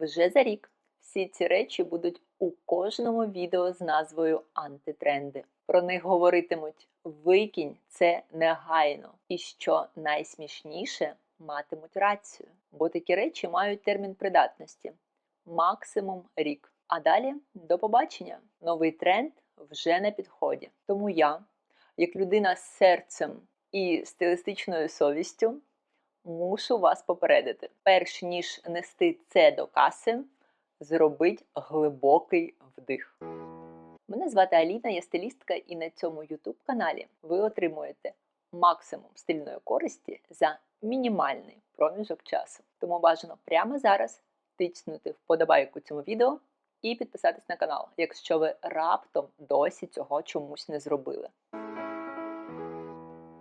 Вже за рік всі ці речі будуть у кожному відео з назвою антитренди. Про них говоритимуть викінь це негайно. І що найсмішніше матимуть рацію, бо такі речі мають термін придатності максимум рік. А далі до побачення. Новий тренд вже на підході. Тому я, як людина з серцем і стилістичною совістю, мушу вас попередити. Перш ніж нести це до каси, зробіть глибокий вдих. Мене звати Аліна, я стилістка, і на цьому YouTube каналі ви отримуєте максимум стильної користі за мінімальний проміжок часу. Тому бажано прямо зараз тицнути вподобайку цьому відео і підписатись на канал, якщо ви раптом досі цього чомусь не зробили.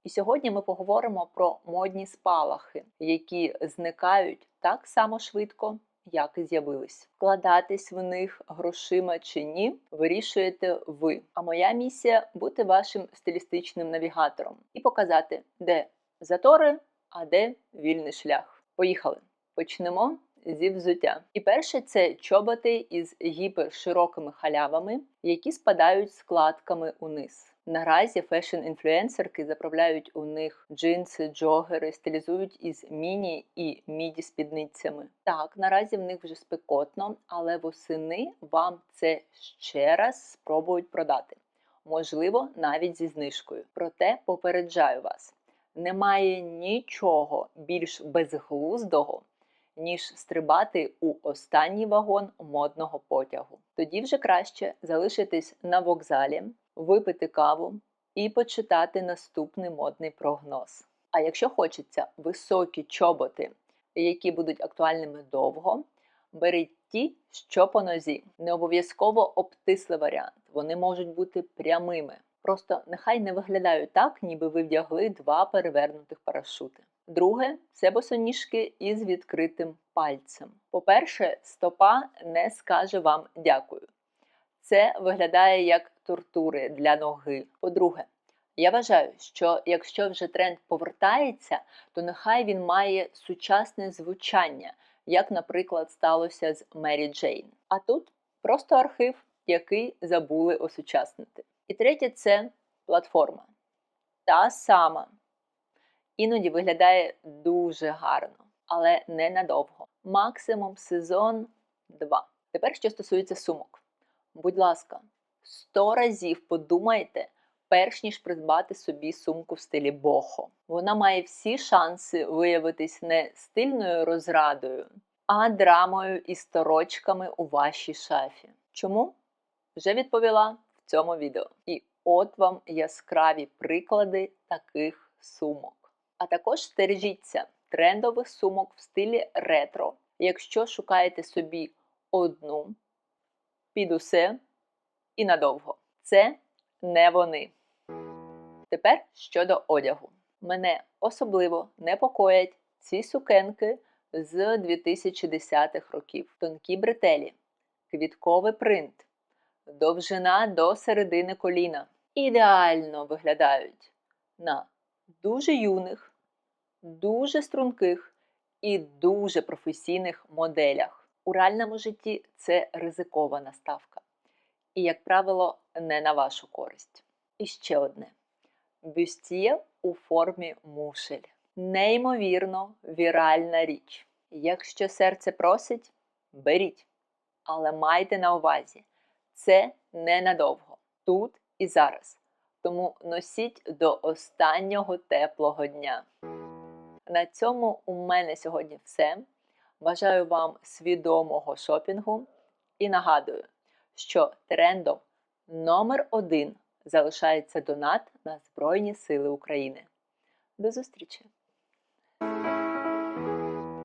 І сьогодні ми поговоримо про модні спалахи, які зникають так само швидко, як і з'явились. Вкладатись в них грошима чи ні, вирішуєте ви. А моя місія бути вашим стилістичним навігатором і показати, де затори, а де вільний шлях. Поїхали! Почнемо зі взуття. І перше це чоботи із гіперширокими халявами, які спадають складками униз. Наразі фешн-інфлюенсерки заправляють у них джинси, джогери, стилізують із міні і міді спідницями. Так, наразі в них вже спекотно, але восени вам це ще раз спробують продати. Можливо, навіть зі знижкою. Проте попереджаю вас: немає нічого більш безглуздого, ніж стрибати у останній вагон модного потягу. Тоді вже краще залишитись на вокзалі, випити каву і почитати наступний модний прогноз. А якщо хочеться високі чоботи, які будуть актуальними довго, беріть ті, що по нозі. Не обов'язково обтислий варіант, вони можуть бути прямими. Просто нехай не виглядають так, ніби ви вдягли два перевернутих парашути. Друге це босоніжки із відкритим пальцем. По-перше, стопа не скаже вам дякую. Це виглядає як тортури для ноги. По-друге, я вважаю, що якщо вже тренд повертається, то нехай він має сучасне звучання, як, наприклад, сталося з Мері Джейн. А тут просто архив, який забули осучаснити. І третє це платформа. Та сама. Іноді виглядає дуже гарно, але ненадовго. Максимум сезон 2. Тепер, що стосується сумок. Будь ласка, 100 разів подумайте, перш ніж придбати собі сумку в стилі бохо. Вона має всі шанси виявитись не стильною розрадою, а драмою і сторочками у вашій шафі. Чому? Вже відповіла цьому відео. І от вам яскраві приклади таких сумок. А також стережіться трендових сумок в стилі ретро, якщо шукаєте собі одну під усе і надовго. Це не вони. Тепер щодо одягу. Мене особливо непокоять ці сукенки з 2010-х років. Тонкі бретелі, квітковий принт, довжина до середини коліна. Ідеально виглядають на дуже юних, дуже струнких і дуже професійних моделях. У реальному житті це ризикована ставка. І, як правило, не на вашу користь. І ще одне: бюстіє у формі мушель. Неймовірно віральна річ. Якщо серце просить, беріть. Але майте на увазі, це ненадовго, тут і зараз. Тому носіть до останнього теплого дня. На цьому у мене сьогодні все. Бажаю вам свідомого шопінгу і нагадую, що трендом номер один залишається донат на Збройні Сили України. До зустрічі!